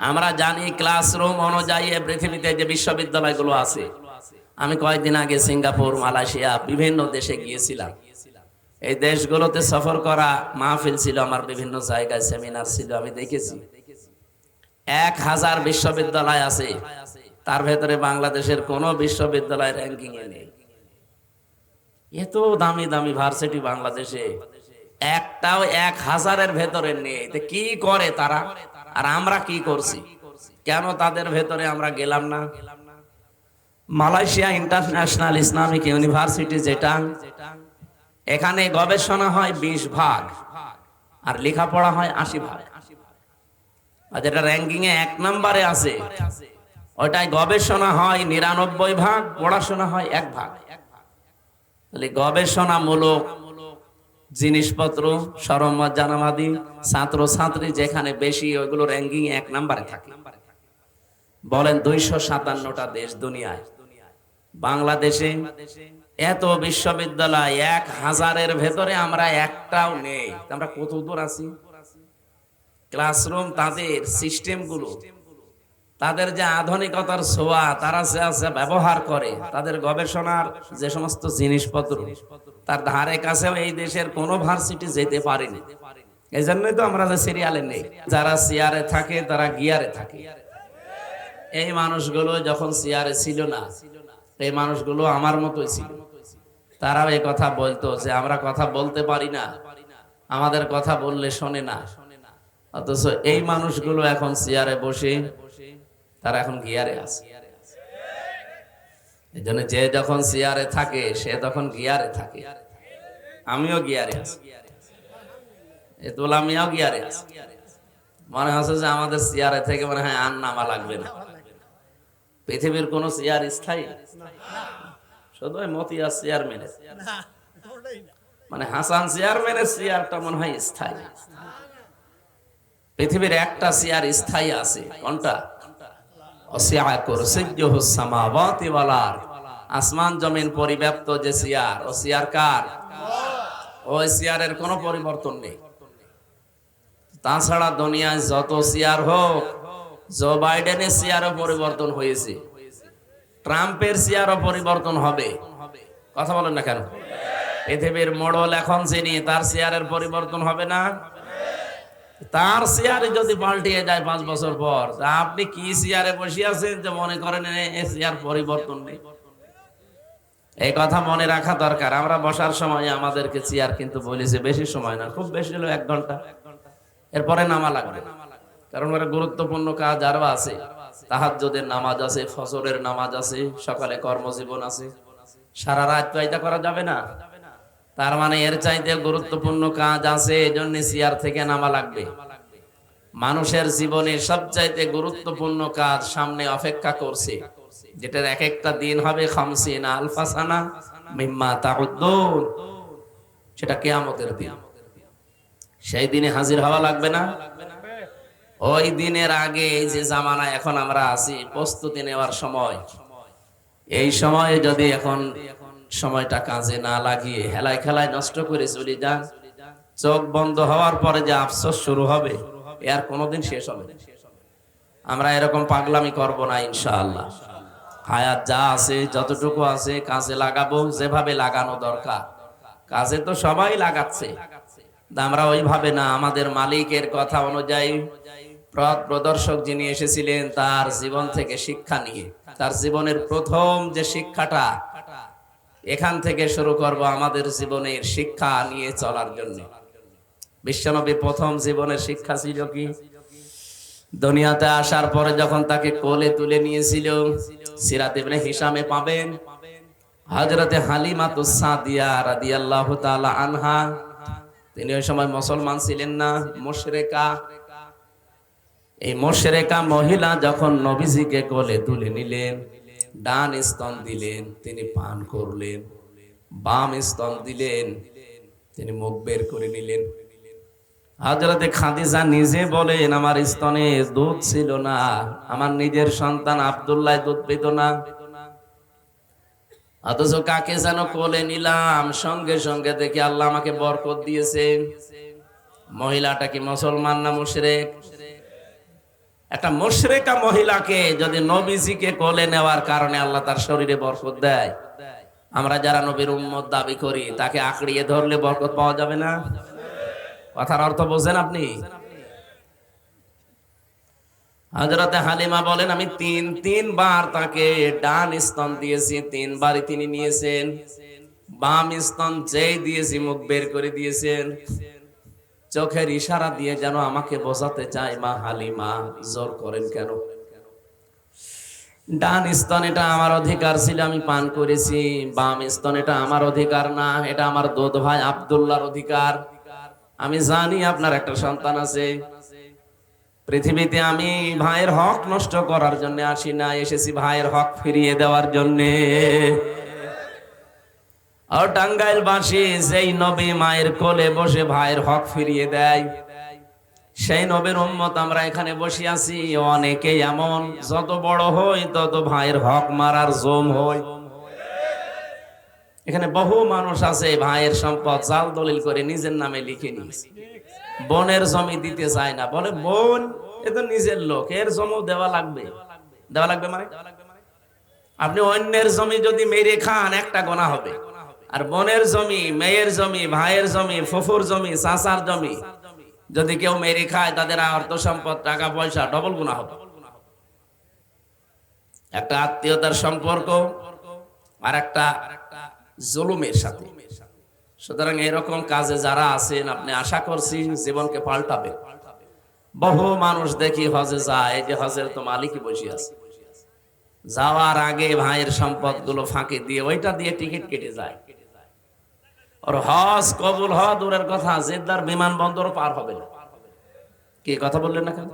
আমরা জানি ক্লাসরুম অনুযায়ী পৃথিবীতে যে বিশ্ববিদ্যালয়গুলো আছে। আমি কয়েকদিন আগে সিঙ্গাপুর, মালয়েশিয়া বিভিন্ন দেশে গিয়েছিলাম। এই দেশগুলোতে সফর করা মাহফিল ছিল, আমার বিভিন্ন জায়গায় সেমিনার ছিল, আমি দেখেছি। এক হাজার বিশ্ববিদ্যালয় আছে, তার ভেতরে বাংলাদেশের কোনো বিশ্ববিদ্যালয় র্যাঙ্কিং এ নেই। এত দামি দামি ভার্সিটি বাংলাদেশে, একটাও এক হাজারের ভেতরে নেই। কি করে তারা? আর আমরা কি করছি? কেন তাদের ভেতরে আমরা গেলাম না? মালয়েশিয়া ইন্টারন্যাশনাল ইসলামিক ইউনিভার্সিটি যেটা, এখানে গবেষণা হয় বিশ ভাগ আর লেখাপড়া হয় আশি ভাগ। আর যেটা র্যাঙ্কিং এ এক নম্বরে আছে ওটাই গবেষণা হয় নিরানব্বই ভাগ, পড়াশোনা হয় এক ভাগ। গবেষণামূলক জিনিসপত্র সরমত জানামাদি, ছাত্র, ছাত্রী, যেখানে বেশি, ওইগুলো র্যাঙ্কিং এক নম্বরে থাকে। বলেন দুইশো সাতান্নটা দেশ দুনিয়ায়। বাংলাদেশে এত বিশ্ববিদ্যালয় এক হাজারের ভেতরে আমরা একটাও নেই। আমরা কত দূর আছি? ক্লাসরুম, তাদের সিস্টেমগুলো, তাদের যে আধুনিকতার ছোঁয়া, তারা যে ব্যবহার করে, তাদের গবেষণার যে সমস্ত জিনিসপত্র তার ধারে কাছেও এই দেশের কোনো ভার্সিটি যেতে পারেনি। এই জন্যই তো আমরা যে সিরিয়ালে নেই। যারা সিয়ারে থাকে, তারা গিয়ারে থাকে। এই মানুষগুলো যখন সিয়ারে ছিল না, এই মানুষগুলো আমার মতোই ছিল। তারাও এই কথা বলতো যে, আমরা কথা বলতে পারি না। আমাদের কথা বললে শোনে না। অথচ এই মানুষগুলো এখন চেয়ারে বসে, তারা এখন গিয়ারে আছে। এই জন্য যে যখন চেয়ারে থাকে, সে তখন গিয়ারে থাকে। আমিও গিয়ারে আছি। গিয়ারে আছে। মনে হচ্ছে যে আমাদের চেয়ারে থেকে মনে হয় আর নামা লাগবে না। পৃথিবীর কোন চেয়ার স্থায়ী? শুধু ওই মতিয়া চেয়ারম্যানের। মানে হাসান চেয়ারম্যানের চেয়ারটা মনে হয় স্থায়ী। পৃথিবীর একটা চেয়ার স্থায়ী আছে। কোনটা? আসমান জমিন পরিব্যাপ্ত যে চেয়ার ও চেয়ার কার? ওই চেয়ারের কোনো পরিবর্তন নেই। তাছাড়া দুনিয়ায় যত চেয়ার হোক, জো বাইডেনের চেয়ারও পরিবর্তন হয়েছে। ট্রাম্পের চেয়ারও পরিবর্তন হবে। কথা বলেন না কেন? পৃথিবীর মোড়ল এখন যিনি, তার চেয়ারের পরিবর্তন হবে না? তার চেয়ারে যদি পাল্টিয়ে যায় পাঁচ বছর পর আপনি কি চেয়ারে বসে আছেন যে মনে করেন চেয়ার পরিবর্তন নেই? এই কথা মনে রাখা দরকার। আমরা বসার সময় আমাদেরকে চেয়ার কিন্তু বলেছে, বেশি সময় না, খুব বেশি হলো এক ঘণ্টা। এরপরে নামা লাগবে। কারণ ওরা গুরুত্বপূর্ণ কাজ আরও আছে। তাহাজ্জুদের নামাজ আছে, ফজরের নামাজ আছে, সকালে কর্মজীবন আছে। সারা রাত তো এটা করা যাবে না। তার মানে এর চাইতে গুরুত্বপূর্ণ কাজ আছে, এজন্য চেয়ার থেকে নামা লাগবে। মানুষের জীবনে সবচাইতে গুরুত্বপূর্ণ কাজ সামনে অপেক্ষা করছে, যেটার এক একটা দিন হবে খামসিনা আলফাসানা মিম্মা তাউদ্দুন, সেটা কেয়ামতের দিন। সেই দিনে হাজির হওয়া লাগবে না? ওই দিনের আগে এই যে জামানা এখন আমরা আছি, প্রস্তুতি নেওয়ার সময়। এই সময়ে যদি এখন সময়টা কাজে না লাগিয়ে হেলায় খেলায় নষ্ট করে চলে যান। চোখ বন্ধ হওয়ার পরে যে আফসোস শুরু হবে, এ আর কোনোদিন শেষ হবে আমরা এরকম পাগলামি করব না, ইনশাআল্লাহ। হায়াত যা আছে, যতটুকু আছে, কাজে লাগাবো, যেভাবে লাগানো দরকার। কাজে তো সবাই লাগাচ্ছে। আমরা ওইভাবে না, আমাদের মালিকের কথা অনুযায়ী পথ প্রদর্শক যিনি এসেছিলেন, তার জীবন থেকে শিক্ষা নিয়ে, তার জীবনের প্রথম যে শিক্ষাটা এখান থেকে শুরু করব আমাদের জীবনের শিক্ষা নিয়ে চলার জন্য। বিশ্বনবীর প্রথম জীবনের শিক্ষা ছিল কি? দুনিয়াতে আসার পরে যখন তাকে কোলে তুলে নিয়েছিল, সিরাত ইবনে হিসামে পাবেন। হযরতে হালিমাতুস সাদিয়া রাদিয়াল্লাহু তাআলা আনহা, তিনি ওই সময় মুসলমান ছিলেন না, মুশরিকা। এই মোশরেকা মহিলা যখন নবীজিকে কোলে তুলে নিলেন ডান স্তন দিলেন, তিনি পান করলেন। বাম স্তন দিলেন, তিনি মুখ বের করে নিলেন। হাজরতে খাদিজা নিজে বলেন, আমার স্তনে দুধ ছিল না, আমার নিজের সন্তান আব্দুল্লাহ দুধ পেত না। অথচ কাকে যেন কোলে নিলাম, সঙ্গে সঙ্গে দেখি আল্লাহ আমাকে বরকত দিয়েছে। মহিলাটা কি মুসলমান না মুশরেক? একটা মুশরিকা মহিলাকে যদি নবীজিকে কোলে নেওয়ার কারণে আল্লাহ তার শরীরে বরকত দেয়, আমরা যারা নবীর উম্মত দাবি করি, তাকে আঁকড়িয়ে ধরলে বরকত পাওয়া যাবে না? কথার অর্থ বোঝেন আপনি? হজরতে হালিমা বলেন, আমি তিন, তিনবার তাকে ডান স্তন দিয়েছি, তিনবারই তিনি নিয়েছেন, বাম স্তন যেই দিয়েছি, মুখ বের করে দিয়েছেন। চোখের ইশারা দিয়ে যেন আমাকে বোঝাতে চায়, মা হালিমা, জোর করেন কেন? ডান স্তন এটা আমার অধিকার ছিল, আমি পান করেছি। বাম স্তন এটা আমার অধিকার না, এটা আমার দোদ ভাই আব্দুল্লাহর অধিকার। আমি জানি আপনার একটা সন্তান আছে। পৃথিবীতে আমি ভাইয়ের হক নষ্ট করার জন্য আসি না এসেছি ভাইয়ের হক ফিরিয়ে দেওয়ার জন্যে। আর টাঙ্গাইল বাসী যেই নবী মায়ের কোলে বসে ভাইয়ের হক ফিরিয়ে দেয়, সেই নবীর উম্মত আমরা এখানে বসে আছি। অনেকে এমন, যত বড় হই তত ভাইয়ের হক মারার জম হই। এখানে বহু মানুষ আছে, ভাইয়ের সম্পদ জাল দলিল করে নিজের নামে লিখে নিয়েছে। বোনের জমি দিতে চায় না, বলে বোন, এ তো নিজের লোক, এর জমি দেওয়া লাগবে। দেওয়া লাগবে মানে? আপনি অন্যের জমি যদি মেরে খান, একটা গোনা হবে। আর বোনের জমি, মেয়ের জমি, ভাইয়ের জমি, ফুফুর জমি, চাচার জমি। যদি কেউ মেরে খায়, তাদের অর্থ সম্পদ টাকা, পয়সা ডবল গুণা হবে। একটা আত্মীয়তার সম্পর্ক আর একটা জুলুমের সাথে। সুতরাং এরকম কাজে যারা আছেন, আপনি আশা করছি জীবনকে পাল্টাবে বহু মানুষ দেখি হজে যায় যে হজের তো মালিকই বসে আছে। যাওয়ার আগে ভাইয়ের সম্পদগুলো ফাঁকি দিয়ে, ওইটা দিয়ে টিকিট কেটে যায়। ওর হজ কবুল হ দূরের কথা, জেদ্দার বিমানবন্দর পার হবে না। কি কথা বললেন না কেন?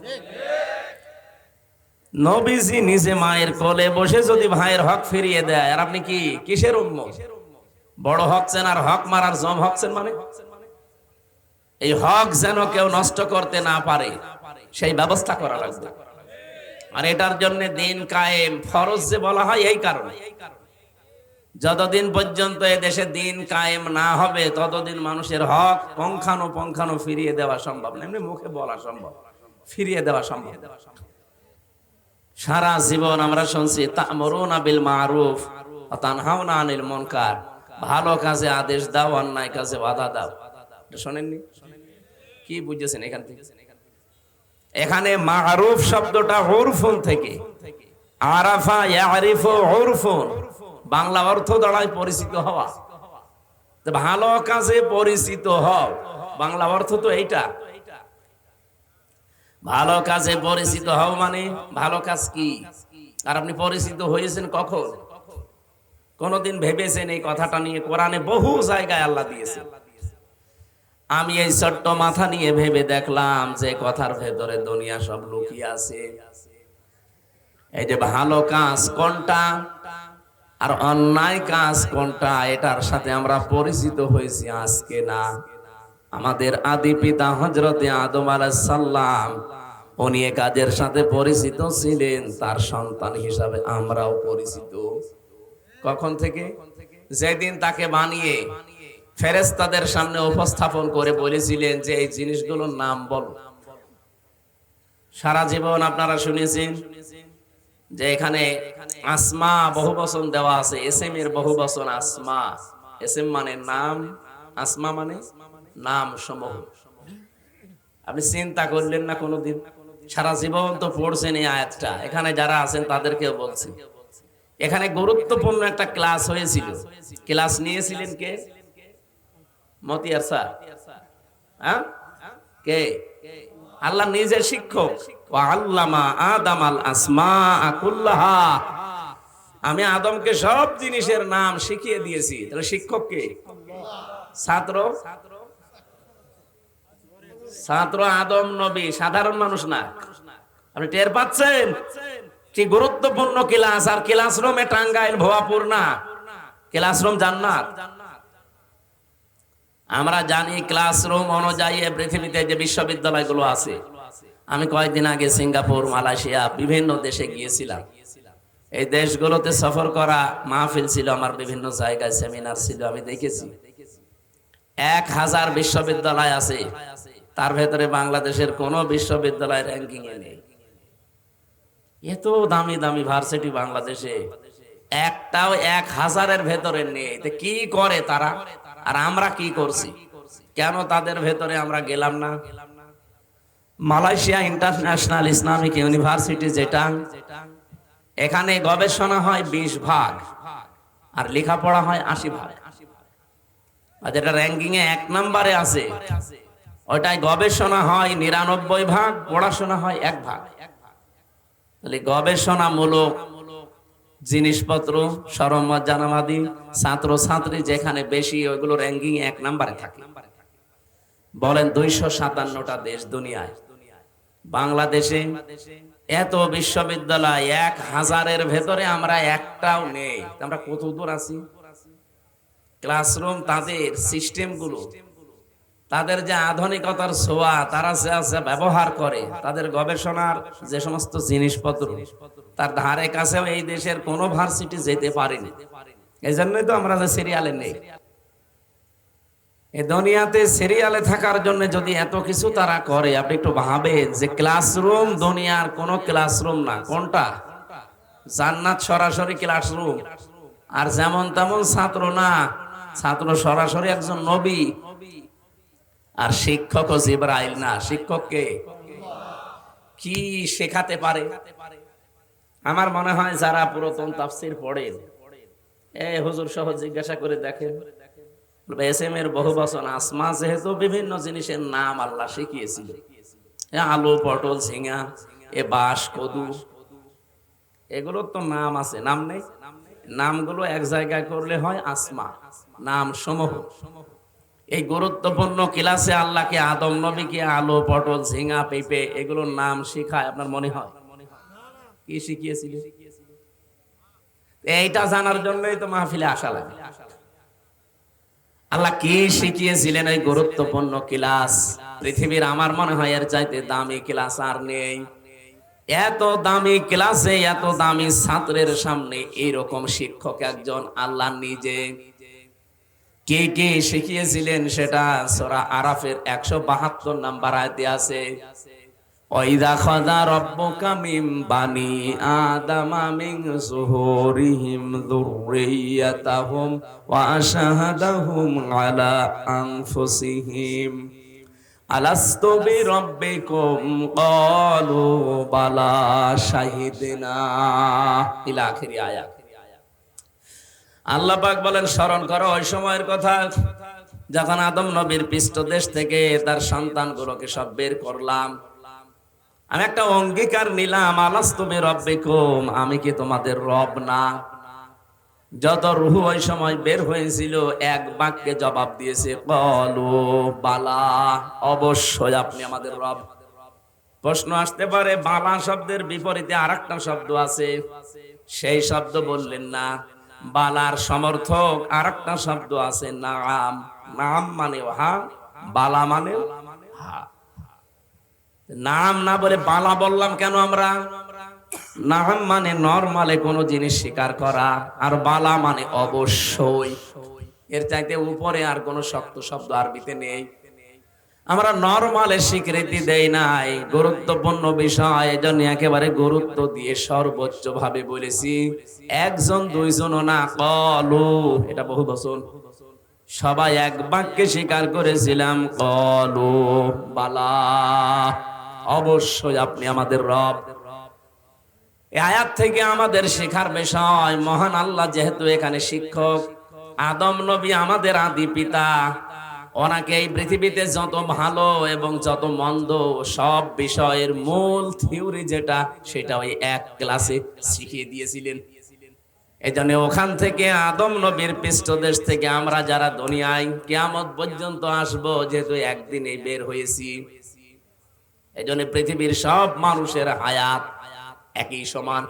নবীজি নিজে মায়ের কোলে বসে যদি ভাইয়ের হক ফিরিয়ে দেয়, আর আপনি কি কিসের উম্মত বড় হকছেন আর হক মারার জম হকছেন মানে? এই হক যেন কেউ নষ্ট করতে না পারে, সেই ব্যবস্থা করা লাগবে। আর এটার জন্য দিন কায়েম, ফরজ যে বলা হয় এই কারণে। যতদিন পর্যন্ত এ দেশে দিন কায়েম না হবে, ততদিন মানুষের হক পঙ্খানো পঙ্খানো ফিরিয়ে দেওয়া সম্ভব না। এমনি মুখে বলা সম্ভব। ফিরিয়ে দেওয়া সম্ভব। সারা জীবন আমরা শুনছি, তামরুনা বিল মারুফ তানহাউনা আনিল মুনকার। ভালো কাজে আদেশ দাও, অন্যায় কাজে বাধা দাও। শোনেননি? কি বুঝেছেন এখান থেকে? এখানে মারুফ শব্দটা হরফুন থেকে, আরাফা ইয়ারিফু হরফুন। বাংলা অর্থ দাঁড়ায় পরিচিত হওয়া। ভালো কাজে পরিচিত হও। বাংলা অর্থ তো এইটা। ভালো কাজে পরিচিত হও মানে ভালো কাজ কি? আর আপনি পরিচিত হয়েছেন কখন? কোনদিন ভেবেছেন এই কথাটা নিয়ে? কোরআনে বহু জায়গায় আল্লাহ দিয়েছে আমি এই ছোট্ট মাথা নিয়ে ভেবে দেখলাম যে কথার ভেতরে দুনিয়া সব লুকিয়ে আছে। এই যে ভালো কাজ কোনটা? আর অন্যায় কাজ কোনটা, এটার সাথে আমরা পরিচিত হয়েছি আজকে না। আমাদের আদি পিতা হজরতে আদম সাল্লাম উনি এ কাজের সাথে পরিচিত ছিলেন, তার সন্তান হিসাবে আমরাও পরিচিত। কখন থেকে? যেদিন তাকে বানিয়ে ফেরেস্তাদের সামনে উপস্থাপন করে বলেছিলেন যে এই জিনিসগুলোর নাম বল। সারা জীবন আপনারা শুনেছেন? যে এখানে আসমা বহু বচন দেওয়া আছে এস এম এর বহু বচন আসমা। এস এম মানে নাম, আসমা মানে নাম সমূহ। আপনি চিন্তা করলেন না কোনোদিন? সারা জীবন তো পড়ছেন এই আয়াতটা। এখানে যারা আছেন তাদেরকেও বলছি। এখানে গুরুত্বপূর্ণ একটা ক্লাস হয়েছিল। ক্লাস নিয়েছিলেন কে? মতিয়ার স্যার। হ্যাঁ? কে? আল্লাহ নিজের শিক্ষক। আল্লামা আদম আল আসমা আকুল্লাহা আমি আদমকে সব জিনিসের নাম শিখিয়ে দিয়েছি। তাহলে শিক্ষক কে? ছাত্র? ছাত্র আদম নবী, সাধারণ মানুষ না। আপনি টের পাচ্ছেন? কি গুরুত্বপূর্ণ ক্লাস, আর ক্লাসরুমে টাঙ্গাইল, ভোয়াপুর না? ক্লাসরুম জান্নাত। আমরা জানি ক্লাসরুম অনুযায়ী পৃথিবীতে যে বিশ্ববিদ্যালয়গুলো আছে আমি কয়েকদিন আগে সিঙ্গাপুর, মালয়েশিয়া বিভিন্ন দেশে গিয়েছিলাম। এই দেশগুলোতে সফর করা মাহফিল ছিল, আমার বিভিন্ন জায়গায় সেমিনার ছিল, আমি দেখেছি। এক হাজার বিশ্ববিদ্যালয় আছে, তার ভেতরে বাংলাদেশের কোন বিশ্ববিদ্যালয় র্যাঙ্কিং এ নেই। এত দামি দামি ভার্সিটি বাংলাদেশে, একটাও এক হাজারের ভেতরে নেই। কি করে তারা? আর আমরা কি করছি? কেন তাদের ভেতরে আমরা গেলাম না? মালয়েশিয়া ইন্টারন্যাশনাল ইসলামিক ইউনিভার্সিটি যেটা, এখানে গবেষণা হয় বিশ ভাগ আর লেখাপড়া হয় আশি ভাগ। আর যেটা র্যাঙ্কিং এ এক নম্বরে আছে ওটাই গবেষণা হয় নিরানব্বই ভাগ, পড়াশোনা হয় এক ভাগ। তাহলে গবেষণামূলক জিনিসপত্র সরমত জানামাদি ছাত্র ছাত্রী যেখানে বেশি, ওইগুলো র্যাঙ্কিং এক নম্বরে থাকে। বলেন দুইশো সাতান্নটা দেশ দুনিয়ায়। বাংলাদেশে এত বিশ্ববিদ্যালয় এক হাজারের ভেতরে আমরা একটাও নেই। আমরা কত দূর আছি? ক্লাসরুম তাদের, সিস্টেমগুলো, তাদের যে আধুনিকতার ছোঁয়া, তারা যে আছে ব্যবহার করে, তাদের গবেষণার যে সমস্ত জিনিসপত্র, তার ধারে কাছেও এই দেশের কোনো ভার্সিটি যেতে পারেনি। এই জন্যই তো আমরা যে সিরিয়ালে নেই। এই দুনিয়াতে সিরিয়ালে থাকার জন্য যদি এত কিছু তারা করে, আপনি একটু ভাবেন যে ক্লাসরুম দুনিয়ার কোন ক্লাসরুম না। কোনটা? জান্নাত সরাসরি ক্লাসরুম আর যেমন তেমন ছাত্র না। ছাত্র সরাসরি একজন নবী। আর শিক্ষক ও জিব্রাইল না। শিক্ষককে কি শেখাতে পারে? আমার মনে হয় যারা পুরাতন তাফসির পড়েন, এ হুজুর সহ জিজ্ঞাসা করে দেখেন। এস এম এর বহু বচন আসমা যেহেতু বিভিন্ন জিনিসের নাম আল্লাহ শিখিয়েছিল। আলু, পটল, ঝিঙা, এ বাঁশ, কদু, এগুলোর তো নাম আছে, নাম নেই? নামগুলো এক জায়গায় করলে হয় আসমা, নাম সমূহ। এই গুরুত্বপূর্ণ ক্লাসে আল্লাহকে আদম নবীকে আলু, পটল, ঝিঙা, পেঁপে এগুলোর নাম শিখায়, আপনার মনে হয়? কি শিখিয়েছিল? এইটা জানার জন্যই তো মাহফিলে আসা লাগে। আল্লাহ কি শিখিয়েছিলেন এই গুরুত্বপূর্ণ ক্লাস? পৃথিবীর আমার মনে হয় এর চাইতে দামি ক্লাস আর নেই। এত দামি ক্লাসে এত দামি ছাত্রের সামনে এইরকম শিক্ষক একজন আল্লাহ নিজে। কে কে শিখিয়েছিলেন সেটা সোরা আরাফের একশো বাহাত্তর নাম্বার আয়তে আছে। ওইদা খদা রব্বুকা মিম বানি আদামা মিন যুহুরিহিম যুররিয়াতাহুম ওয়া আশহাদাহুম আলা আনফুসিহিম আলাস্তু বিরাব্বিকুম ক্বালু বালা শাহিদনা ইলা আখিরি আয়াত আল্লাহ পাক বলেন, স্মরণ করো ওই সময়ের কথা। যখন আদম নবীর পৃষ্ঠদেশ থেকে তার সন্তানগুলোকে সব বের করলাম আমি একটা অঙ্গীকার নিলাম আলাস্তবে রব্বিকুম, আমি কি তোমাদের রব না? যত রুহু ওই সময় বের হয়েছিল, এক বাক্যে জবাব দিয়েছে বলো বালা, অবশ্যই আপনি আমাদের রব। প্রশ্ন আসতে পারে, বালা শব্দের বিপরীতে আর একটা শব্দ আছে। সেই শব্দ বললেন না, বালার সমর্থক আর একটা শব্দ আছে, নাম। নাম মানে হা বালা মানে নাম না বলে বালা বললাম কেন আমরা? নাম মানে নর্মালে কোনো জিনিস স্বীকার করা, আর বালা মানে অবশ্যই। এর চাইতে উপরে আর কোনো শক্ত শব্দ আরবিতে নেই। আমরা নর্মালে স্বীকৃতি দেই নাই, গুরুত্বপূর্ণ বিষয় এজন্য একেবারে গুরুত্ব দিয়ে সর্বোচ্চ ভাবে বলেছি, একজন, দুইজন না, কলু, এটা বহু বছর সবাই এক বাক্যে স্বীকার করেছিলাম, কলু, বালা। অবশ্যই আপনি আমাদের রব। আয়াত থেকে আমাদের শেখার বিষয়, মহান আল্লাহ যেহেতু এখানে শিক্ষক, আদম নবী আমাদের আদি পিতা, ওনাকে এই পৃথিবীতে যত ভালো এবং যত মন্দ সব বিষয়ের মূল থিওরি যেটা, সেটা ওই এক ক্লাসে শিখিয়ে দিয়েছিলেন। এই জন্য ওখান থেকে আদম নবীর পৃষ্ঠদেশ থেকে আমরা যারা দুনিয়ায় কেয়ামত পর্যন্ত আসব, যেহেতু একদিনে বের হয়েছি এই জন্য পৃথিবীর সব মানুষের হায়াত একই সমান।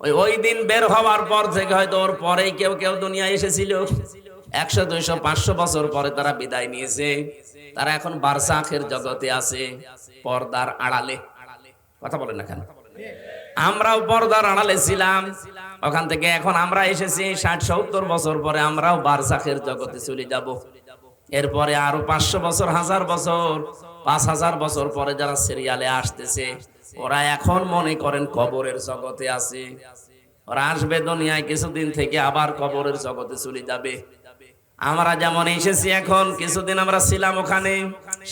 ওই ওই দিন বের হওয়ার পর থেকে হয়তো ওর পরেই কেউ কেউ দুনিয়ায় এসেছিল। একশো, দুইশো, পাঁচশো বছর পরে তারা বিদায় নিয়েছে। তারা এখন বারসাখের জগতে আছে, পর্দার আড়ালে। কথা বলেন না কেন? আমরাও পর্দার আড়ালে ছিলাম। ওখান থেকে এখন আমরা এসেছি, ষাট, সত্তর বছর পরে আমরাও বারসাখের জগতে চলে যাব। এরপরে আরও পাঁচশো বছর, হাজার বছর পাঁচ হাজার বছর পরে যারা সিরিয়ালে আসতেছে, ওরা এখন মনে করেন কবরের জগতে আছে। ওরা আসবে দুনিয়ায় কিছুদিন থেকে আবার কবরের জগতে চলে যাবে। আমরা যেমন এসেছি এখন, কিছুদিন আমরা ছিলাম ওখানে,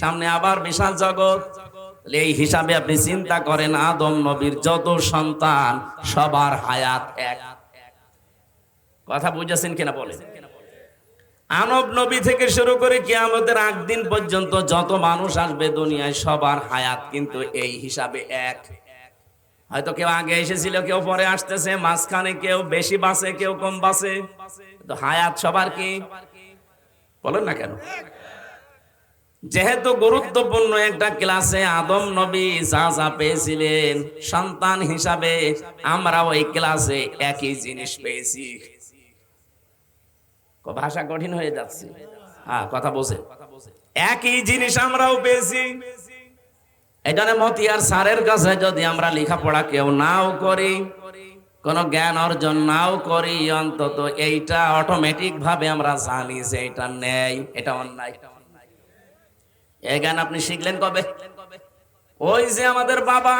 সামনে আবার বিশাল জগৎ। এই হিসাবে আপনি চিন্তা করেন, আদম নবীর যত সন্তান, সবার হায়াত এক। কথা বুঝেছেন কিনা বলেন? আনব নবী থেকে শুরু করে কিয়ামতের আগ দিন পর্যন্ত যত মানুষ আসবে দুনিয়ায় সবার হায়াত কিন্তু এই হিসাবে এক। হয়তো কেউ আগে এসেছিল, কেউ পরে আসতেছে, মাঝখানে কেউ বেশি বাসে, কেউ কম বাসে। তো হায়াত সবার কি? বলেন না কেন? যেহেতু গুরুত্বপূর্ণ একটা ক্লাসে আদম নবী যা যা পেয়েছিলেন, সন্তান হিসাবে আমরা ওই ক্লাসে একই জিনিস পেয়েছি। ক- ভাষা কঠিন হয়ে যাচ্ছে। হ্যাঁ কথা বোঝে একই জিনিস আমরাও পেয়েছি। এখানে মতিয়ার স্যারের কাছে যদি আমরা লেখাপড়া কেউ নাও করি, কোন জ্ঞান অর্জন নাও করি, অন্তত এইটা অটোমেটিক ভাবে আমরা জানি যে এটা নেই, এটা অন্যায়। এই জ্ঞান আপনি শিখলেন কবে? ওই যে আমাদের বাবা,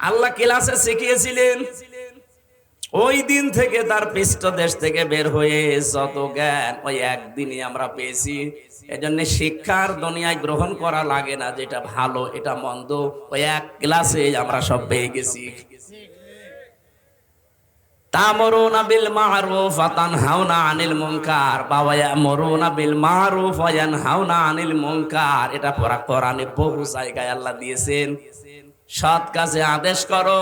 আল্লাহ ক্লাসে শিখিয়েছিলেন ওই দিন থেকে তার পৃষ্ঠ দেশ থেকে বের হয়ে যত জ্ঞান ওই একদিনই আমরা পেয়েছি। এজন্য শিক্ষার দুনিয়ায় গ্রহণ করা লাগে না, যেটা ভালো, এটা মন্দ, ওই এক ক্লাসে আমরা সব পেয়ে গেছি। মারুফ আনিল বাবা আনিল এটা বহু আল্লাহ দিয়েছেন। সৎ কাজে আদেশ করো।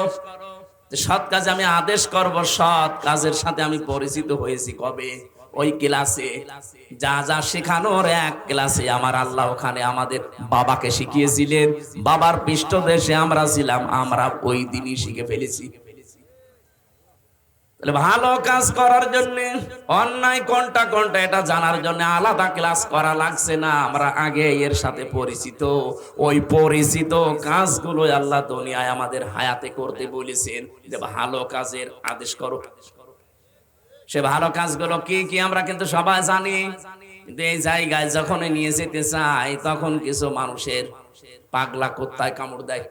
সৎ কাজে আমি আদেশ করব, সৎ কাজের সাথে আমি পরিচিত হয়েছি কবে? ওই ক্লাসে। যা যা শেখানোর এক ক্লাসে আমার আল্লাহ ওখানে আমাদের বাবাকে শিখিয়েছিলেন। বাবার পৃষ্ঠদেশে আমরা ছিলাম, আমরা ওই দিনই শিখে ফেলেছি। তাহলে ভালো কাজ করার জন্য, অন্যায় কোনটা কোনটা এটা জানার জন্য আলাদা ক্লাস করা লাগছে না। আমরা আগে এর সাথে পরিচিত, ওই পরিচিত কাজগুলো আল্লাহ দুনিয়ায় আমাদের হায়াতে করতে বলেছেন। যে ভালো কাজের আদেশ করো। সে ভালো কাজগুলো কি কি আমরা কিন্তু সবাই জানি। কিন্তু এই জায়গায় যখন নিয়ে যেতে চাই তখন কিছু মানুষের পাগলা কোত্তায় কামড় দেয়।